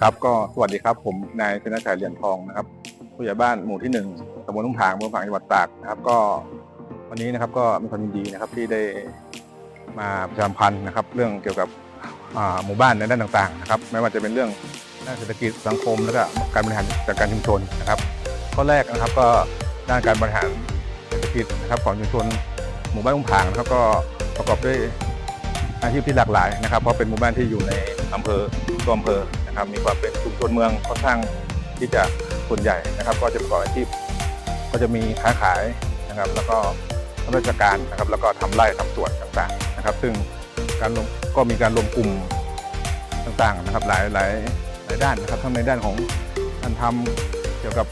ครับก็สวัสดีครับ ผมนายชนะชัยเหรียญทองนะครับผู้ใหญ่บ้านหมู่ที่หนึ่งตำบลทุ่งผางอำเภอผางจังหวัดตากนะครับ ก็วันนี้นะครับก็มีความยินดีนะครับที่ได้มาประชาสัมพันธ์นะครับ เรื่องเกี่ยวกับหมู่บ้านในด้านต่างๆนะครับไม่ว่าจะเป็นเรื่องด้านเศรษฐกิจสังคม แล้วก็การบริหารจัดการชุมชนนะครับข้อแรกนะครับก็ด้านการบริหารเศรษฐกิจนะครับของชุมชนหมู่บ้านทุ่งผางนะครับก็ประกอบด้วยอาชีพที่หลากหลายนะครับ เพราะเป็นหมู่บ้านที่อยู่ใน อำเภอตัวอำเภอนะครับ มีความเป็นชุมชนเมืองค่อนข้างที่จะส่วนใหญ่นะครับ ก็จะประกอบอาชีพก็จะมีค้าขายนะครับ แล้วก็รับราชการนะครับ แล้วก็ทำไร่ทำสวนต่างๆนะครับ ซึ่งการก็มีการรวมกลุ่มต่างๆนะครับ หลายหลายหลายด้านนะครับทั้งในด้านของการทำเกี่ยวกับ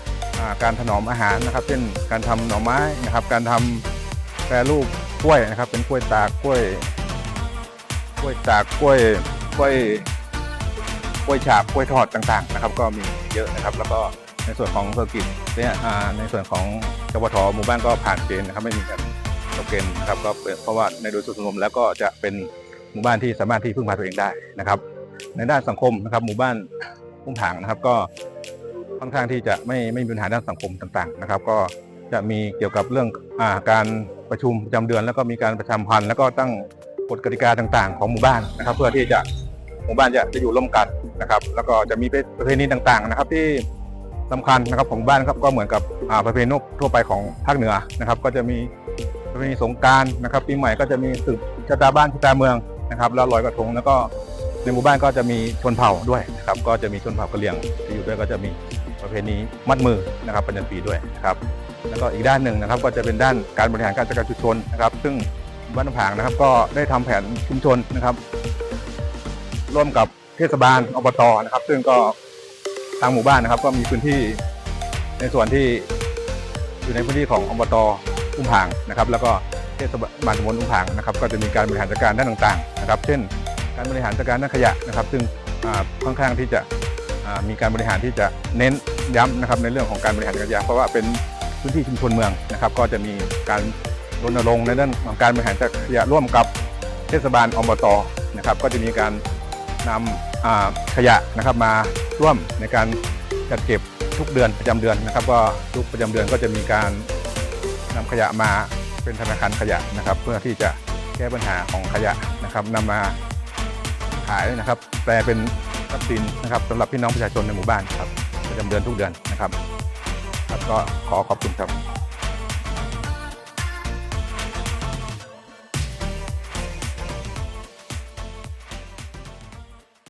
การถนอมอาหารนะครับ เช่นการทำหน่อไม้นะครับ การทำแปรรูปกล้วยนะครับ เป็นกล้วยตากกล้วยกล้วยจากกล้วย กล้วยกล้วยฉาบกล้วยทอดต่างๆนะครับ ก็มีเยอะนะครับ แล้วก็ในส่วนของธุรกิจเนี่ยในส่วนของกบทหมู่บ้านก็ผ่านเกณฑ์นะครับไม่มีการตกเกณฑ์นะครับก็เพราะว่าในโดยส่วนรวมแล้วก็จะเป็นหมู่บ้านที่สามารถที่พึ่งพาตัวเองได้นะครับ ในด้านสังคมนะครับ หมู่บ้านพุ่งผางนะครับก็ค่อนข้างที่จะไม่ไม่มีปัญหาด้านสังคมต่างๆนะครับ ก็จะมีเกี่ยวกับเรื่องอการประชุมประจำเดือน แล้วก็มีการประชามพันธ์แล้วก็ตั้งกฎกติกาต่างๆ ของหมู่บ้านนะครับ เพื่อที่จะ หมู่บ้านจะจะอยู่ร่วมกันนะครับ แล้วก็จะมีประเพณีต่างๆนะครับ ที่สำคัญนะครับของบ้านครับก็เหมือนกับประเพณีทั่วไปของภาคเหนือนะครับ ก็จะมีประเพณีสงการนะครับปีใหม่ก็จะมีสืบชะตาบ้านชะตาเมืองนะครับ แล้วลอยกระทงแล้วก็ในหมู่บ้านก็จะมีชนเผ่าด้วยนะครับ ก็จะมีชนเผ่ากะเหรี่ยงที่อยู่ด้วยก็จะมีประเพณีมัดมือนะครับประจำปีด้วยนะครับแล้วก็อีกด้านหนึ่งนะครับ ก็จะเป็นด้านการบริหารการจัดการชุมชนนะครับ ซึ่งบ้านผางนะครับ ก็ได้ทำแผนชุมชนนะครับ ร่วมกับเทศบาลอบตนะครับ ซึ่งก็ทางหมู่บ้านนะครับ ก็มีพื้นที่ในส่วนที่อยู่ในพื้นที่ของอบตอุ้มผางนะครับ แล้วก็เทศบาลตำบลอุ้มผางนะครับ ก็จะมีการบริหารจัดการด้านต่างๆนะครับ เช่น การบริหารจัดการด้านขยะนะครับ ซึ่งค่อนข้างที่จะมีการบริหารที่จะเน้นย้ำนะครับในเรื่องของการบริหารจัดการขยะเพราะว่าเป็นพื้นที่ชุมชนเมืองนะครับ ก็จะมีการรณรงค์ในเรื่องของการบริหารจัดขยะร่วมกับเทศบาลอบตนะครับ ก็จะมีการ นำขยะนะครับมาร่วมในการจัดเก็บทุกเดือนประจำเดือนนะครับ ก็ทุกประจำเดือนก็จะมีการนำขยะมาเป็นธนาคารขยะนะครับ เพื่อที่จะแก้ปัญหาของขยะนะครับนำมาขายนะครับ แปลเป็นทรัพย์สินนะครับสำหรับพี่น้องประชาชนในหมู่บ้านครับประจำเดือนทุกเดือนนะครับครับก็ขอขอบคุณครับ